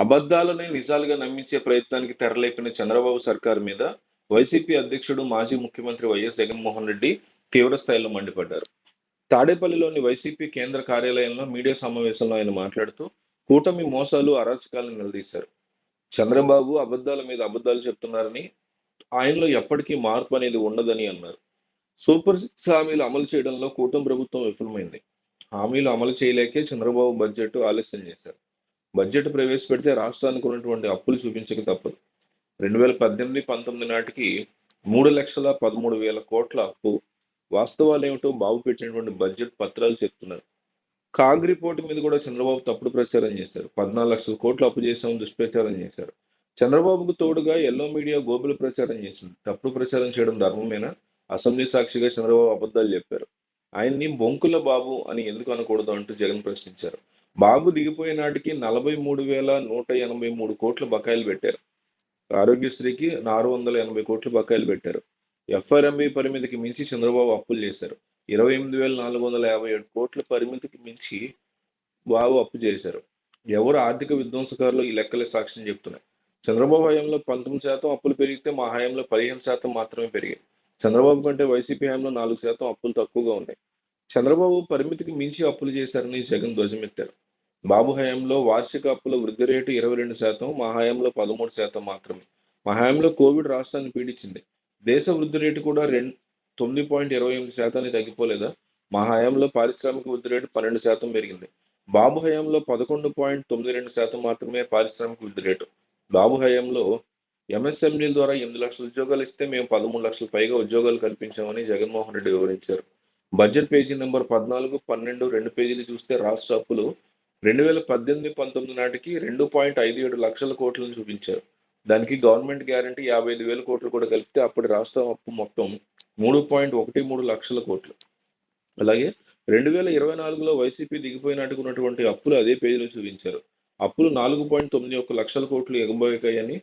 అబద్ధాలనే నిజాలుగా నమ్మించే ప్రయత్నానికి తెరలేపిన చంద్రబాబు సర్కార్ మీద వైసీపీ అధ్యక్షుడు మాజీ ముఖ్యమంత్రి వైఎస్ జగన్మోహన్ రెడ్డి తీవ్ర స్థాయిలో మండిపడ్డారు. తాడేపల్లిలోని వైసీపీ కేంద్ర కార్యాలయంలో మీడియా సమావేశంలో ఆయన మాట్లాడుతూ కూటమి మోసాలు అరాచకాలను నిలదీశారు. చంద్రబాబు అబద్ధాల మీద అబద్ధాలు చెప్తున్నారని ఆయనలో ఎప్పటికీ మార్పు అనేది ఉండదని అన్నారు. సూపర్ సిక్స్ హామీలు అమలు చేయడంలో కూటమి ప్రభుత్వం విఫలమైంది. హామీలు అమలు చేయలేకే చంద్రబాబు బడ్జెట్ ఆలస్యం చేశారు. బడ్జెట్ ప్రవేశపెడితే రాష్ట్రానికి ఉన్నటువంటి అప్పులు చూపించక తప్పదు. రెండు వేల పద్దెనిమిది పంతొమ్మిది నాటికి మూడు లక్షల పదమూడు వేల కోట్ల అప్పు. వాస్తవాలు ఏమిటో బాబు పెట్టినటువంటి బడ్జెట్ పత్రాలు చెప్తున్నారు. కాగ్ రిపోర్ట్ మీద కూడా చంద్రబాబు తప్పుడు ప్రచారం చేశారు. పద్నాలుగు లక్షల కోట్లు అప్పు చేసామని దుష్ప్రచారం చేశారు. చంద్రబాబుకు తోడుగా ఎల్లో మీడియా గోబుల ప్రచారం చేసింది. తప్పుడు ప్రచారం చేయడం ధర్మమేనా? అసెంబ్లీ సాక్షిగా చంద్రబాబు అబద్ధాలు చెప్పారు. ఆయన్ని బొంకుల బాబు అని ఎందుకు అనకూడదు అంటూ జగన్ ప్రశ్నించారు. బాబు దిగిపోయే నాటికి నలభై మూడు వేల నూట ఎనభై మూడు కోట్లు బకాయిలు పెట్టారు. ఆరోగ్యశ్రీకి ఆరు వందల ఎనభై కోట్లు బకాయిలు పెట్టారు. ఎఫ్ఆర్ఎంబి పరిమితికి మించి చంద్రబాబు అప్పులు చేశారు. ఇరవై ఎనిమిది వేల నాలుగు వందల యాభై ఏడు కోట్ల పరిమితికి మించి బాబు అప్పు చేశారు. ఎవరు ఆర్థిక విధ్వంసకారులు ఈ లెక్కలే సాక్ష్యం చెప్తున్నాయి. చంద్రబాబు హయాంలో పంతొమ్మిది శాతం అప్పులు పెరిగితే మా హయాంలో పదిహేను శాతం మాత్రమే పెరిగాయి. చంద్రబాబు కంటే వైసీపీ హయాంలో నాలుగు శాతం అప్పులు తక్కువగా ఉన్నాయి. చంద్రబాబు పరిమితికి మించి అప్పులు చేశారని జగన్ ధ్వజమెత్తారు. బాబు హయాంలో వార్షిక అప్పుల వృద్ధి రేటు ఇరవై రెండు శాతం మా హయాంలో పదమూడు శాతం మాత్రమే. మా హయాంలో కోవిడ్ రాష్ట్రాన్ని పీడించింది. దేశ వృద్ధి రేటు కూడా రెండు తొమ్మిది పాయింట్ ఇరవై ఎనిమిది శాతానికి తగ్గిపోలేదా? మా హయాంలో పారిశ్రామిక వృద్ధి రేటు పన్నెండు శాతం పెరిగింది. బాబు హయాంలో పదకొండు పాయింట్ తొమ్మిది రెండు శాతం మాత్రమే పారిశ్రామిక వృద్ధి రేటు. బాబు హయాంలో ఎంఎస్ఎంఈల ద్వారా ఎనిమిది లక్షల ఉద్యోగాలు ఇస్తే మేము పదమూడు లక్షల పైగా ఉద్యోగాలు కల్పించామని జగన్మోహన్ రెడ్డి వివరించారు. బడ్జెట్ పేజీ నెంబర్ పద్నాలుగు పన్నెండు రెండు పేజీలు చూస్తే రాష్ట్ర అప్పులు రెండు వేల పద్దెనిమిది పంతొమ్మిది నాటికి రెండు పాయింట్ ఐదు ఏడు లక్షల కోట్లను చూపించారు. దానికి గవర్నమెంట్ గ్యారంటీ యాభై ఐదు వేల కోట్లు కూడా కలిపితే అప్పటి రాష్ట్ర అప్పు మొత్తం మూడు పాయింట్ ఒకటి మూడు లక్షల కోట్లు. అలాగే రెండు వేల ఇరవై నాలుగులో వైసీపీ దిగిపోయినట్టుకు ఉన్నటువంటి అప్పులు అదే పేజీలో చూపించారు. అప్పులు నాలుగు పాయింట్ తొమ్మిది ఒక లక్షల కోట్లు ఎగబోయాయని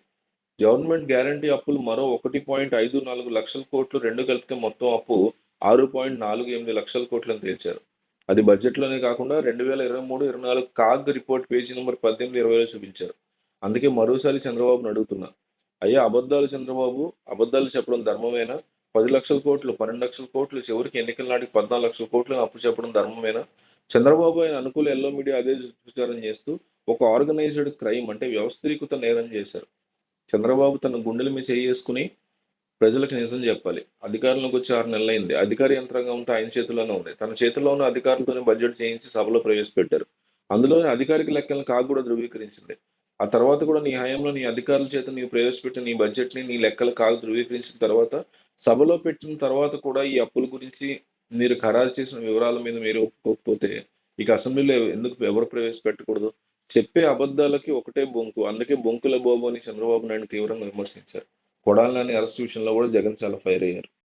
గవర్నమెంట్ గ్యారంటీ అప్పులు మరో ఒకటి పాయింట్ ఐదు నాలుగు లక్షల కోట్లు రెండు కలిపితే మొత్తం అప్పు ఆరు పాయింట్ నాలుగు ఎనిమిది లక్షల కోట్లను తేల్చారు. అది బడ్జెట్లోనే కాకుండా రెండు వేల ఇరవై మూడు ఇరవై నాలుగు కాగ్ రిపోర్ట్ పేజీ నెంబర్ పద్దెనిమిది ఇరవైలో చూపించారు. అందుకే మరోసారి చంద్రబాబును అడుగుతున్నా. అయ్యా అబద్ధాలు చంద్రబాబు అబద్ధాలు చెప్పడం ధర్మమేనా? పది లక్షల కోట్లు పన్నెండు లక్షల కోట్లు చివరికి ఎన్నికల నాటికి పద్నాలుగు లక్షల కోట్లను అప్పు చెప్పడం ధర్మమేనా? చంద్రబాబు ఆయన అనుకూల ఎల్లో మీడియా అదే ప్రచారం చేస్తూ ఒక ఆర్గనైజ్డ్ క్రైమ్ అంటే వ్యవస్థీకృత నేరం చేశారు. చంద్రబాబు తన గుండెల మీద చేసుకుని ప్రజలకు నిజం చెప్పాలి. అధికారంలోకి వచ్చి ఆరు నెలలైంది. అధికార యంత్రాంగం ఉంటే ఆయన చేతిలోనే ఉంది. తన చేతిలో ఉన్న అధికారులతోనే బడ్జెట్ చేయించి సభలో ప్రవేశపెట్టారు. అందులోనే అధికారిక లెక్కలను కాకు కూడా ధృవీకరించింది. ఆ తర్వాత కూడా నీ హయాంలో నీ అధికారుల చేత నీవు ప్రవేశపెట్టిన నీ బడ్జెట్ని నీ లెక్కలు కాదు ధృవీకరించిన తర్వాత సభలో పెట్టిన తర్వాత కూడా ఈ అప్పుల గురించి మీరు ఖరారు చేసిన వివరాల మీద మీరు ఒప్పుకోకపోతే ఇక అసెంబ్లీలో ఎందుకు ఎవరు ప్రవేశపెట్టకూడదు? చెప్పే అబద్ధాలకి ఒకటే బొంకు. అందుకే బొంకుల బాబు అని చంద్రబాబు నాయుడు తీవ్రంగా విమర్శించారు. కొడాలని అరెస్ట్ విషయంలో కూడా జగన్ చాలా ఫైర్ అయ్యారు.